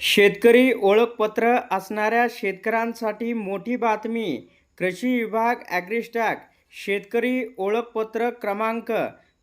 शेतकरी ओळखपत्र असणाऱ्या शेतकऱ्यांसाठी मोठी बातमी कृषी विभाग ॲग्रिस्टॅक. शेतकरी ओळखपत्र क्रमांक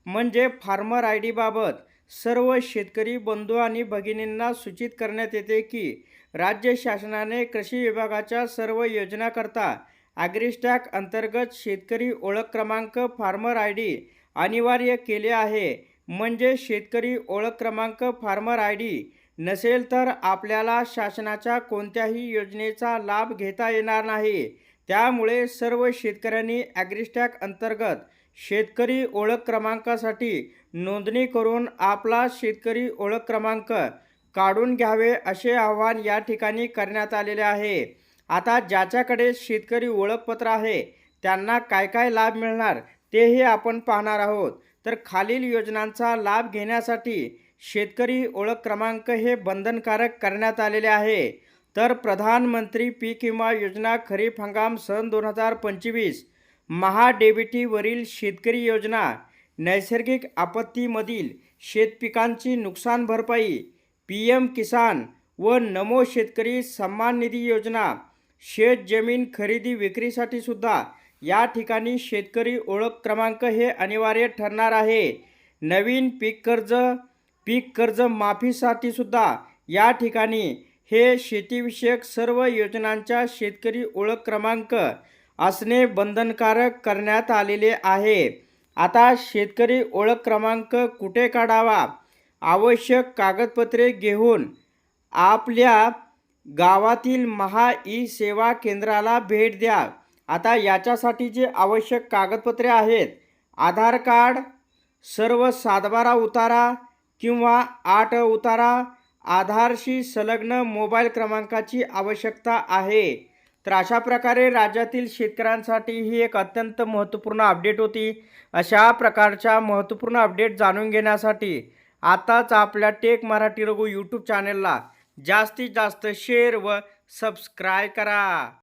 म्हणजे फार्मर आय डीबाबत सर्व शेतकरी बंधू आणि भगिनींना सूचित करण्यात येते की राज्य शासनाने कृषी विभागाच्या सर्व योजनाकरता ॲग्रिस्टॅक अंतर्गत शेतकरी ओळख क्रमांक फार्मर आय डी अनिवार्य केले आहे. म्हणजे शेतकरी ओळख क्रमांक फार्मर आय डी नसेल तर आपल्याला शासनाच्या कोणत्याही योजनेचा लाभ घेता येणार नाही. त्यामुळे सर्व शेतकऱ्यांनी ॲग्रिस्टॅक अंतर्गत शेतकरी ओळख क्रमांकासाठी नोंदणी करून आपला शेतकरी ओळख क्रमांक काढून घ्यावे असे आवाहन या ठिकाणी करण्यात आलेले आहे. आता ज्याच्याकडे शेतकरी ओळखपत्र आहे त्यांना काय काय लाभ मिळणार तेही आपण पाहणार आहोत. तर खालील योजनांचा लाभ घेण्यासाठी शेतकरी ओळख क्रमांक हे बंधनकारक करण्यात आलेले आहे. तर प्रधानमंत्री पीक विमा योजना खरीप हंगाम सन दोन हजार पंचवीस महाडेबिटीवरील शेतकरी योजना नैसर्गिक आपत्तीमधील शेतपिकांची नुकसान भरपाई पी एम किसान व नमो शेतकरी सन्मान निधी योजना शेत जमीन खरेदी विक्रीसाठी सुद्धा या ठिकाणी शेतकरी ओळख क्रमांक हे अनिवार्य ठरणार आहे. नवीन पीक कर्ज पीक कर्ज माफीसाठी सुद्धा या ठिकाणी हे शेतीविषयक सर्व योजनांच्या शेतकरी ओळख क्रमांक असणे बंधनकारक करण्यात आलेले आहे. आता शेतकरी ओळख क्रमांक कुठे काढावा? आवश्यक कागदपत्रे घेऊन आपल्या गावातील महा ई सेवा केंद्राला भेट द्या. आता याच्यासाठी जे आवश्यक कागदपत्रे आहेत आधार कार्ड सर्व सातबारा उतारा किंवा आठ उतारा आधारशी संलग्न मोबाईल क्रमांकाची आवश्यकता आहे. तर अशा प्रकारे राज्यातील शेतकऱ्यांसाठी ही एक अत्यंत महत्त्वपूर्ण अपडेट होती. अशा प्रकारच्या महत्त्वपूर्ण अपडेट जाणून घेण्यासाठी आताच आपल्या टेक मराठी रघु यूट्यूब चॅनलला जास्तीत जास्त शेअर व सबस्क्राय करा.